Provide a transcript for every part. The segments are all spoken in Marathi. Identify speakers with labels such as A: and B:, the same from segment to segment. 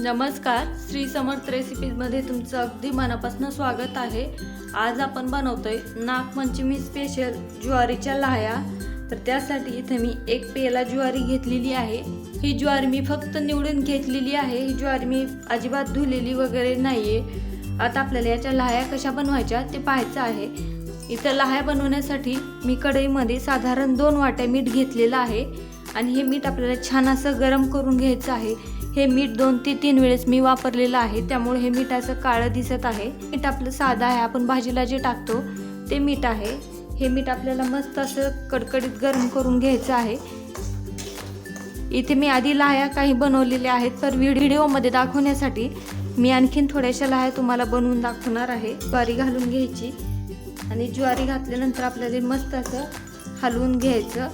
A: नमस्कार श्री समर्थ रेसिपीजमध्ये तुमचं अगदी मनापासून स्वागत आहे. आज आपण बनवतोय नागपंचमी स्पेशल ज्वारीच्या लाह्या. तर त्यासाठी इथे मी एक पेला ज्वारी घेतलेली आहे. ही ज्वारी मी फक्त निवडून घेतलेली आहे. ही ज्वारी मी अजिबात धुलेली वगैरे नाहीये. आता आपल्याला याच्या लाह्या कशा बनवायच्या ते पाहायचं आहे. इथं लाह्या बनवण्यासाठी मी कढईमध्ये साधारण दोन वाट्या मीठ घेतलेलं आहे. आणि हे मीठ आपल्याला छान असं गरम करून घ्यायचं आहे. हे मीठ दोन ते तीन वेळेस मी वापरलेलं आहे. त्यामुळे हे मीठ असं काळं दिसत आहे. मीठ आपलं साधं आहे. आपण भाजीला जे टाकतो ते मीठ आहे. हे मीठ आपल्याला मस्त असं कडकडीत गरम करून घ्यायचं आहे. इथे मी आधी लाह्या काही बनवलेल्या आहेत तर व्हिडिओमध्ये दाखवण्यासाठी मी आणखीन थोड्याशा लाह्या तुम्हाला बनवून दाखवणार आहे. ज्वारी घालून घ्यायची आणि ज्वारी घातल्यानंतर आपल्याला मस्त असं हलवून घ्यायचं.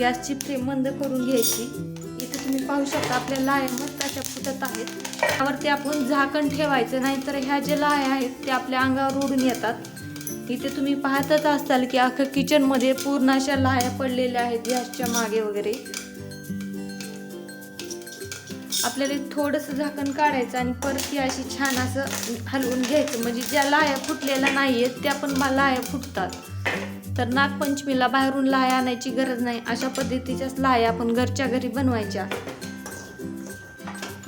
A: गॅसची फ्लेम बंद करून घ्यायची. इथे तुम्ही पाहू शकता आपल्या लाया मस्त अशा फुटत आहेत. त्यावरती आपण झाकण ठेवायचं नाहीतर ह्या ज्या लाह्या आहेत त्या आपल्या अंगावर उडून येतात. इथे तुम्ही पाहतच असाल की अख्खं किचनमध्ये पूर्ण अशा लाह्या पडलेल्या आहेत गॅसच्या मागे वगैरे. आपल्याला थोडंसं झाकण काढायचं आणि परत ती अशी छान असं हलवून घ्यायचं. म्हणजे ज्या लाया फुटलेल्या नाही आहेत त्या पण लाह्या फुटतात. तर नागपंचमीला बाहेरून लाह्या आणायची गरज नाही. अशा पद्धतीच्याच लाह्या आपण घरच्या घरी बनवायच्या.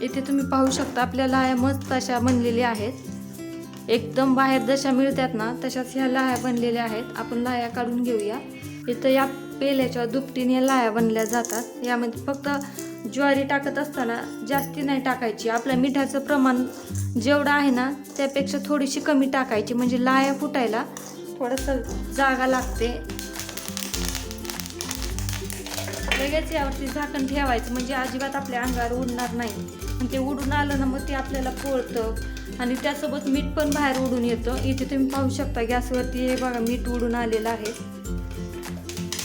A: इथे तुम्ही पाहू शकता आपल्या लाह्या मस्त अशा बनलेल्या आहेत. एकदम बाहेर जशा मिळतात ना तशाच ह्या लाह्या बनलेल्या आहेत. आपण लाह्या काढून घेऊया. इथं या पेल्याच्या दुपटीने लाह्या बनल्या जातात. यामध्ये फक्त ज्वारी टाकत असताना जास्ती नाही टाकायची. आपल्या मिठाचं प्रमाण जेवढं आहे ना त्यापेक्षा थोडीशी कमी टाकायची. म्हणजे लाह्या फुटायला थोडंसं जागा लागते. लगेच यावरती झाकण ठेवायचं म्हणजे अजिबात आपल्या अंगावर उडणार नाही. आणि ते उडून आलं ना मग ते आपल्याला पोळतं. आणि त्यासोबत मीठ पण बाहेर उडून येतं. इथे तुम्ही पाहू शकता गॅसवरती हे बघा मीठ उडून आलेलं आहे.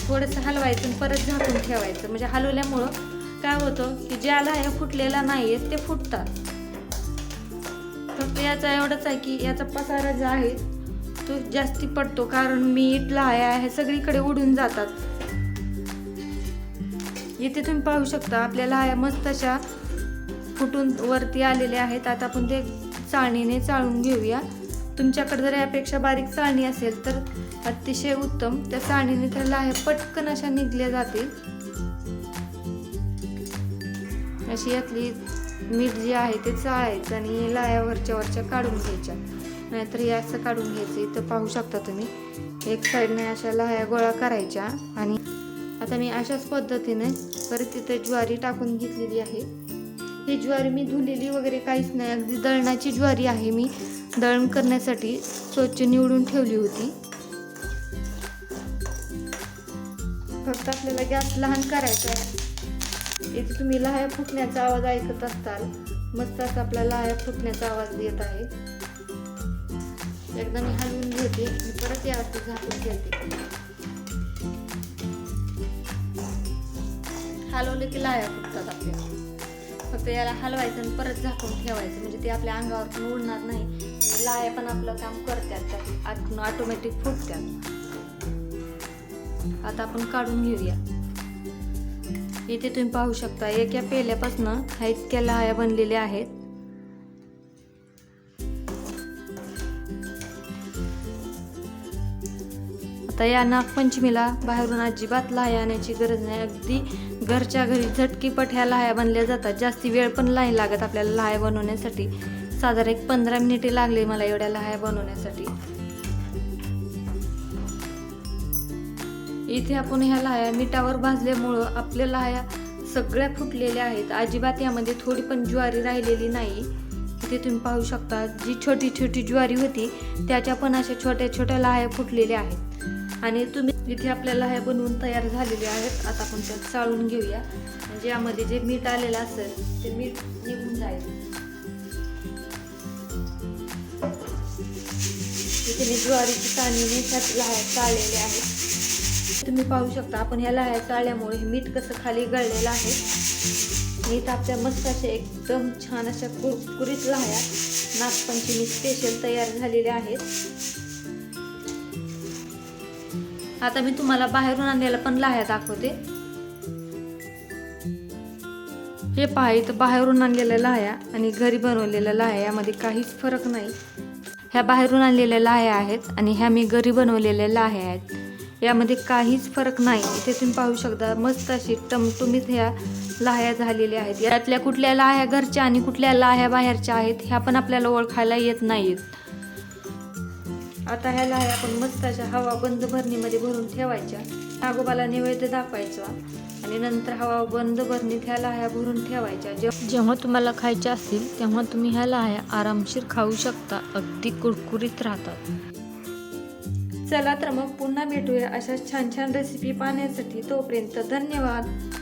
A: थोडंसं हलवायचं आणि परत झाकून ठेवायचं. म्हणजे हलवल्यामुळं काय होतं की ज्याला हे फुटलेला नाही आहेत ते फुटतात. फक्त याचा एवढंच आहे की याचा पसारा जो आहे तो जास्ती पडतो कारण मीठ लाह्या हे सगळीकडे उडून जातात. इथे तुम्ही पाहू शकता आपल्या लाह्या मस्त अशा फुटून वरती आलेल्या आहेत. आता आपण ते चाळणीने चाळून घेऊया. तुमच्याकडे जर यापेक्षा बारीक चाळणी असेल तर अतिशय उत्तम. त्या चाळणीने त्या लाह्या पटकन अशा निघल्या जातील. अशी यातली मीठ जी आहे ते चाळायचं आणि लाया वरच्या वरच्या काढून घ्यायच्या. नाहीतर हे असं काढून घ्यायचं. इथं पाहू शकता तुम्ही. एक साईडने अशा लाह्या गोळा करायच्या आणि आता मी अशाच पद्धतीने परत तिथं ज्वारी टाकून घेतलेली आहे. ही ज्वारी मी धुलेली वगैरे काहीच नाही. अगदी दळणाची ज्वारी आहे मी. दळण करण्यासाठी स्वच्छ निवडून ठेवली होती. फक्त आपल्याला गॅस लहान करायचा आहे. इथे तुम्ही लाह्या फुटण्याचा आवाज ऐकत असताल. मस्त असा आपला लहाया फुटण्याचा आवाज येत आहे. एकदा मी हलवून घेते. आणि परत यावरती झाकून घेते हलवलं की लाया फुटतात आपल्या. फक्त याला हलवायचं आणि परत झाकून ठेवायचं. म्हणजे ते आपल्या अंगावर पण उडणार नाही. आणि लाया पण आपलं काम करतात. त्यात ऑटोमॅटिक फुटतात. आता आपण काढून घेऊया. इथे तुम्ही पाहू शकता एका पेल्यापासून ह्या इतक्या लाया बनलेल्या आहेत. आता या नागपंचमीला बाहेरून अजिबात लाह्या आणायची गरज नाही. अगदी घरच्या घरी झटकीपट ह्या लाह्या बनल्या जातात. जास्ती वेळ पण नाही लागत आपल्याला लाह्या बनवण्यासाठी. साधारण एक पंधरा मिनिटे लागले मला एवढ्या लाह्या बनवण्यासाठी. इथे आपण ह्या लाह्या मिठावर भाजल्यामुळं आपल्या लाह्या सगळ्या फुटलेल्या आहेत. अजिबात यामध्ये थोडी पण ज्वारी राहिलेली नाही. इथे तुम्ही पाहू शकता जी छोटी छोटी ज्वारी होती त्याच्या पण अशा छोट्या छोट्या लाह्या फुटलेल्या आहेत. आणि तुम्ही इथे आपल्या लाह्या बनवून तयार झालेले आहेत. आता आपण त्यात चाळून घेऊया. म्हणजे यामध्ये जे मीठ आलेलं असेल ते मीठ निघून जाईल. इथे मी ज्वारीची चाळणीने त्यात लाह्या चाळलेल्या आहेत. तुम्ही पाहू शकता आपण ह्या लाह्या चाळल्यामुळे हे मीठ कसं खाली गळलेलं आहे. मीठ आपल्या मस्त अशा एकदम छान अशा कुरकुरीत लाह्या नागपंचमी स्पेशल तयार झालेल्या आहेत. आता मी तुम्हाला बाहेरून आणलेला पण लाह्या दाखवते. हे पहा इथं बाहेरून आणलेल्या लाह्या आणि घरी बनवलेल्या लाह्या यामध्ये काहीच फरक नाही. ह्या बाहेरून आणलेल्या लाह्या आहेत आणि ह्या मी घरी बनवलेल्या लाह्या आहेत. यामध्ये काहीच फरक नाही. इथे तुम्ही पाहू शकता मस्त अशी टमटुमीत ह्या लाह्या झालेल्या आहेत. यातल्या कुठल्या लाह्या घरच्या आणि कुठल्या लाह्या बाहेरच्या आहेत ह्या पण आपल्याला ओळखायला येत नाहीत. आता ह्या लाह्या आपण मस्त अशा हवा बंद भरणीमध्ये भरून ठेवायच्या. नागोबाला नैवेद्य दाखवायचा आणि नंतर हवा बंद भरणीत ह्या लाह्या भरून ठेवायच्या. जेव्हा जेव्हा तुम्हाला खायच्या असतील तेव्हा तुम्ही ह्या लाह्या आरामशीर खाऊ शकता. अगदी कुरकुरीत राहतात. चला तर मग पुन्हा भेटूया अशा छान छान रेसिपी पाहण्यासाठी. तोपर्यंत धन्यवाद.